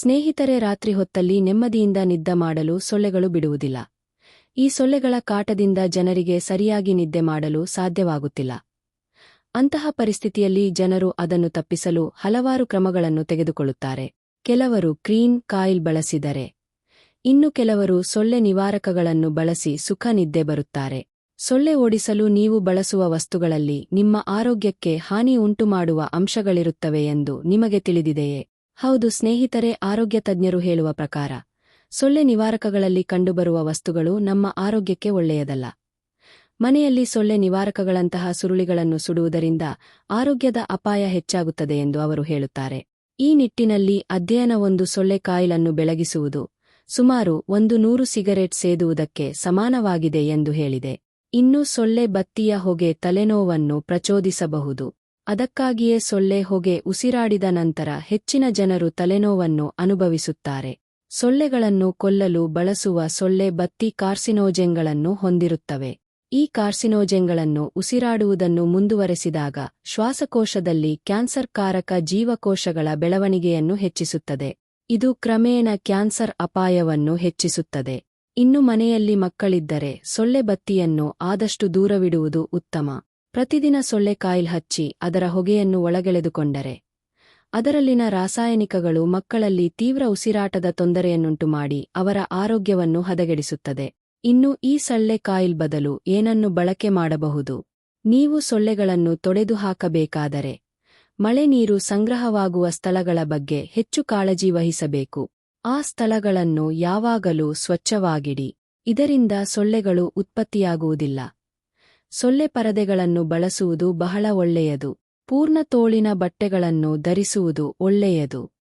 ಸ್ನೇಹಿತರೆ, ರಾತ್ರಿ ಹೊತ್ತಲ್ಲಿ ನೆಮ್ಮದಿಯಿಂದ ನಿದ್ದೆ ಮಾಡಲು ಸೊಳ್ಳೆಗಳು ಬಿಡುವುದಿಲ್ಲ. ಈ ಸೊಳ್ಳೆಗಳ ಕಾಟದಿಂದ ಜನರಿಗೆ ಸರಿಯಾಗಿ ನಿದ್ದೆ ಮಾಡಲು ಸಾಧ್ಯವಾಗುತ್ತಿಲ್ಲ. ಅಂತಹ ಪರಿಸ್ಥಿತಿಯಲ್ಲಿ ಜನರು ಅದನ್ನು ತಪ್ಪಿಸಲು ಹಲವಾರು ಕ್ರಮಗಳನ್ನು ತೆಗೆದುಕೊಳ್ಳುತ್ತಾರೆ. ಕೆಲವರು ಕ್ರೀನ್ ಕಾಯಿಲ್ ಬಳಸಿದರೆ, ಇನ್ನು ಕೆಲವರು ಸೊಳ್ಳೆ ನಿವಾರಕಗಳನ್ನು ಬಳಸಿ ಸುಖ ನಿದ್ದೆ ಬರುತ್ತಾರೆ. ಸೊಳ್ಳೆ ಓಡಿಸಲು ನೀವು ಬಳಸುವ ವಸ್ತುಗಳಲ್ಲಿ ನಿಮ್ಮ ಆರೋಗ್ಯಕ್ಕೆ ಹಾನಿ ಉಂಟುಮಾಡುವ ಅಂಶಗಳಿರುತ್ತವೆ ಎಂದು ನಿಮಗೆ ತಿಳಿದಿದೆಯೇ? ಹೌದು, ಸ್ನೇಹಿತರೆ, ಆರೋಗ್ಯ ತಜ್ಞರು ಹೇಳುವ ಪ್ರಕಾರ, ಸೊಳ್ಳೆ ನಿವಾರಕಗಳಲ್ಲಿ ಕಂಡುಬರುವ ವಸ್ತುಗಳು ನಮ್ಮ ಆರೋಗ್ಯಕ್ಕೆ ಒಳ್ಳೆಯದಲ್ಲ. ಮನೆಯಲ್ಲಿ ಸೊಳ್ಳೆ ನಿವಾರಕಗಳಂತಹ ಸುರುಳಿಗಳನ್ನು ಸುಡುವುದರಿಂದ ಆರೋಗ್ಯದ ಅಪಾಯ ಹೆಚ್ಚಾಗುತ್ತದೆ ಎಂದು ಅವರು ಹೇಳುತ್ತಾರೆ. ಈ ನಿಟ್ಟಿನಲ್ಲಿ ಅಧ್ಯಯನವೊಂದು ಸೊಳ್ಳೆ ಕಾಯಿಲನ್ನು ಬೆಳಗಿಸುವುದು, ಸುಮಾರು ಒಂದು ನೂರು ಸಿಗರೆಟ್ ಸೇದುವುದಕ್ಕೆ ಸಮಾನವಾಗಿದೆ ಎಂದು ಹೇಳಿದೆ. ಇನ್ನು ಸೊಳ್ಳೆ ಬತ್ತಿಯ ಹೊಗೆ ತಲೆನೋವನ್ನು ಪ್ರಚೋದಿಸಬಹುದು. ಅದಕ್ಕಾಗಿಯೇ ಸೊಳ್ಳೆ ಹೊಗೆ ಉಸಿರಾಡಿದ ನಂತರ ಹೆಚ್ಚಿನ ಜನರು ತಲೆನೋವನ್ನು ಅನುಭವಿಸುತ್ತಾರೆ. ಸೊಳ್ಳೆಗಳನ್ನು ಕೊಲ್ಲಲು ಬಳಸುವ ಸೊಳ್ಳೆ ಬತ್ತಿ ಕಾರ್ಸಿನೋಜೆಂಗಳನ್ನು ಹೊಂದಿರುತ್ತವೆ. ಈ ಕಾರ್ಸಿನೋಜೆಂಗಳನ್ನು ಉಸಿರಾಡುವುದನ್ನು ಮುಂದುವರೆಸಿದಾಗ ಶ್ವಾಸಕೋಶದಲ್ಲಿ ಕ್ಯಾನ್ಸರ್ಕಾರಕ ಜೀವಕೋಶಗಳ ಬೆಳವಣಿಗೆಯನ್ನು ಹೆಚ್ಚಿಸುತ್ತದೆ. ಇದು ಕ್ರಮೇಣ ಕ್ಯಾನ್ಸರ್ ಅಪಾಯವನ್ನು ಹೆಚ್ಚಿಸುತ್ತದೆ. ಇನ್ನು ಮನೆಯಲ್ಲಿ ಮಕ್ಕಳಿದ್ದರೆ ಸೊಳ್ಳೆ ಬತ್ತಿಯನ್ನು ಆದಷ್ಟು ದೂರವಿಡುವುದು ಉತ್ತಮ. ಪ್ರತಿದಿನ ಸೊಳ್ಳೆ ಕಾಯಿಲ್ ಹಚ್ಚಿ ಅದರ ಹೊಗೆಯನ್ನು ಒಳಗೆಳೆದುಕೊಂಡರೆ, ಅದರಲ್ಲಿನ ರಾಸಾಯನಿಕಗಳು ಮಕ್ಕಳಲ್ಲಿ ತೀವ್ರ ಉಸಿರಾಟದ ತೊಂದರೆಯನ್ನುಂಟು ಮಾಡಿ ಅವರ ಆರೋಗ್ಯವನ್ನು ಹದಗೆಡಿಸುತ್ತದೆ. ಇನ್ನು ಈ ಸೊಳ್ಳೆ ಕಾಯಿಲ್ ಬದಲು ಏನನ್ನು ಬಳಕೆ ಮಾಡಬಹುದು? ನೀವು ಸೊಳ್ಳೆಗಳನ್ನು ತೊಡೆದು ಹಾಕಬೇಕಾದರೆ ಮಳೆ ನೀರು ಸಂಗ್ರಹವಾಗುವ ಸ್ಥಳಗಳ ಬಗ್ಗೆ ಹೆಚ್ಚು ಕಾಳಜಿ ವಹಿಸಬೇಕು. ಆ ಸ್ಥಳಗಳನ್ನು ಯಾವಾಗಲೂ ಸ್ವಚ್ಛವಾಗಿಡಿ. ಇದರಿಂದ ಸೊಳ್ಳೆಗಳು ಉತ್ಪತ್ತಿಯಾಗುವುದಿಲ್ಲ. ಸೊಳ್ಳೆ ಪರದೆಗಳನ್ನು ಬಳಸುವುದು ಬಹಳ ಒಳ್ಳೆಯದು. ಪೂರ್ಣ ತೋಳಿನ ಬಟ್ಟೆಗಳನ್ನು ಧರಿಸುವುದು ಒಳ್ಳೆಯದು.